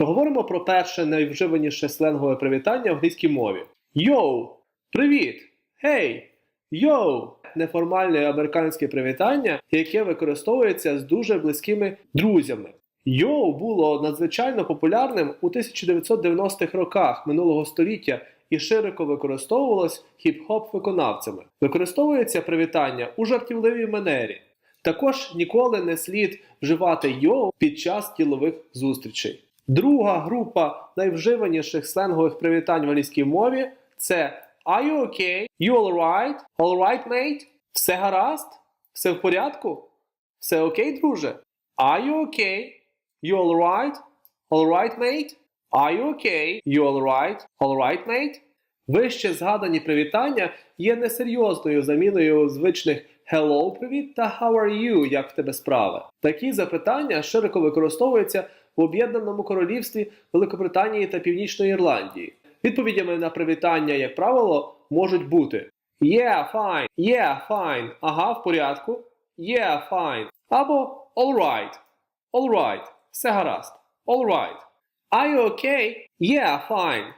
Поговоримо про перше найвживаніше сленгове привітання в англійській мові. Йоу! Привіт! Гей! Йоу! Неформальне американське привітання, яке використовується з дуже близькими друзями. Йоу було надзвичайно популярним у 1990-х роках минулого століття і широко використовувалось хіп-хоп виконавцями. Використовується привітання у жартівливій манері. Також ніколи не слід вживати йоу під час ділових зустрічей. Друга група найвживаніших сленгових привітань в англійській мові це Are you okay? You alright? Alright, mate? Все гаразд? Все в порядку? Все окей, друже? Are you okay? You alright? Alright, mate? Are you okay? You alright? Alright, mate? Вище згадані привітання є несерйозною заміною звичних Hello, привіт та How are you? Як в тебе справи? Такі запитання широко використовуються в Об'єднаному Королівстві Великобританії та Північної Ірландії. Відповідями на привітання, як правило, можуть бути Yeah, fine, yeah, fine, ага, в порядку, Yeah, fine, або Alright, alright, все гаразд, alright. Are you okay? Yeah, fine.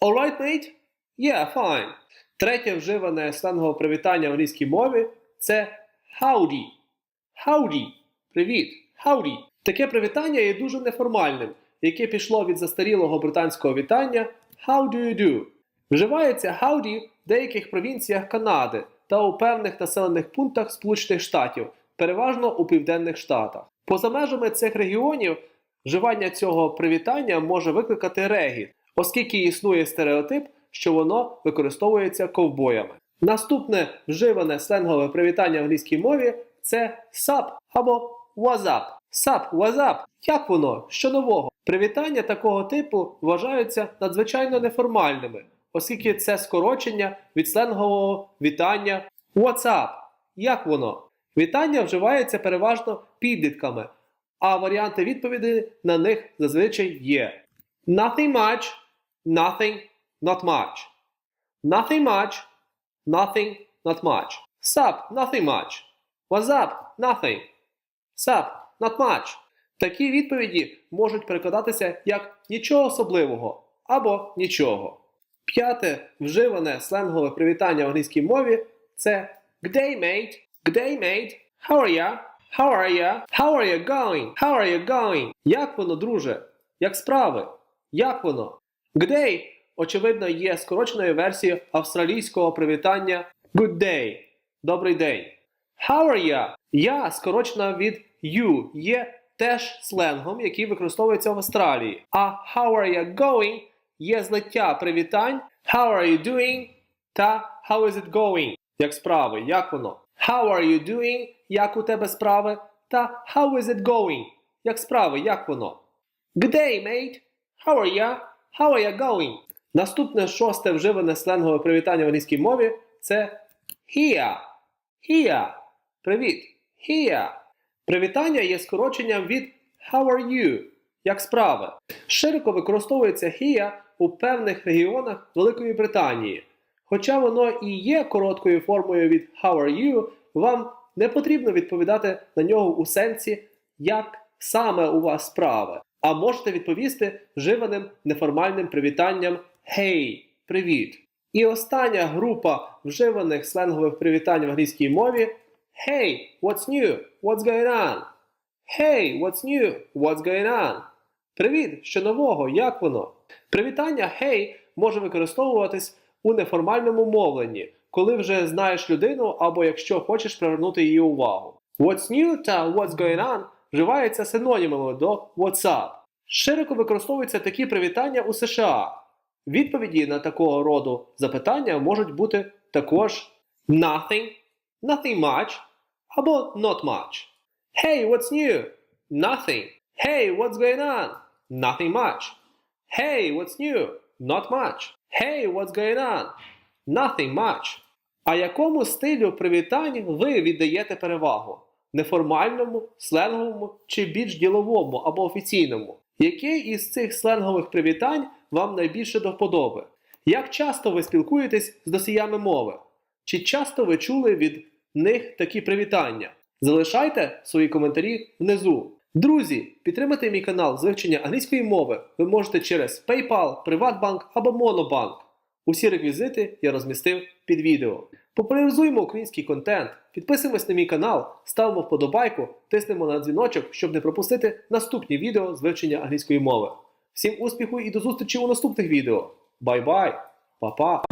Alright, mate? Yeah, fine. Третє вживане сленгове привітання в англійській мові це howdy. Howdy. Привіт. Howdy. Таке привітання є дуже неформальним, яке пішло від застарілого британського вітання How do you do? Вживається howdy в деяких провінціях Канади та у певних населених пунктах Сполучених Штатів, переважно у південних штатах. Поза межами цих регіонів вживання цього привітання може викликати регіт, оскільки існує стереотип, що воно використовується ковбоями. Наступне вживане сленгове привітання в англійській мові це sup або what's up. Sup, what's? Як воно? Що нового? Привітання такого типу вважаються надзвичайно неформальними, оскільки це скорочення від сленгового вітання what's up? Як воно? Вітання вживається переважно підлітками, а варіанти відповіді на них зазвичай є nothing much, nothing, not much. Nothing much, nothing, not much. Sup, nothing much. What's up? Nothing. Sup, not much. Такі відповіді можуть перекладатися як нічого особливого або нічого. П'яте вживане сленгове привітання в англійській мові це G'day, mate. G'day, mate. How are ya? How are ya? How are you going? How are you going? Як воно, друже? Як справи? Як воно? G'day, очевидно, є скороченою версією австралійського привітання Good day. Добрий день. How are ya? Я скорочена від you є теж сленгом, який використовується в Австралії. А how are you going є злиття привітань How are you doing та How is it going? Як справи, як воно? How are you doing? Як у тебе справи? Та How is it going? Як справи, як воно? Good day, mate. How are ya? How are you going? Наступне шосте вживане сленгове привітання в англійській мові це here. Here. Привіт. Here. Привітання є скороченням від How are you? Як справи? Широко використовується here у певних регіонах Великої Британії. Хоча воно і є короткою формою від How are you, вам не потрібно відповідати на нього у сенсі, як саме у вас справи, а можете відповісти вживаним неформальним привітанням Hey, привіт. І остання група вживаних сленгових привітань в англійській мові Hey, what's new? What's going on? Hey, what's new? What's going on? Привіт, що нового, як воно? Привітання Hey може використовуватись у неформальному мовленні, коли вже знаєш людину або якщо хочеш привернути її увагу. What's new та What's going on вживаються синонімами до What's up. Широко використовуються такі привітання у США. Відповіді на такого роду запитання можуть бути також nothing, nothing much або not much. Hey, what's new? Nothing. Hey, what's going on? Nothing much. Hey, what's new? Not much. Hey, what's going on? Nothing much. А якому стилю привітань ви віддаєте перевагу? Неформальному, сленговому чи більш діловому або офіційному? Яке із цих сленгових привітань вам найбільше до вподоби? Як часто ви спілкуєтесь з носіями мови? Чи часто ви чули від них такі привітання? Залишайте свої коментарі внизу. Друзі, підтримати мій канал з вивчення англійської мови ви можете через PayPal, Приватбанк або Monobank. Усі реквізити я розмістив під відео. Популяризуємо український контент, підписуємось на мій канал, ставимо вподобайку, тиснемо на дзвіночок, щоб не пропустити наступні відео з вивчення англійської мови. Всім успіху і до зустрічі у наступних відео. Бай-бай! Па-па!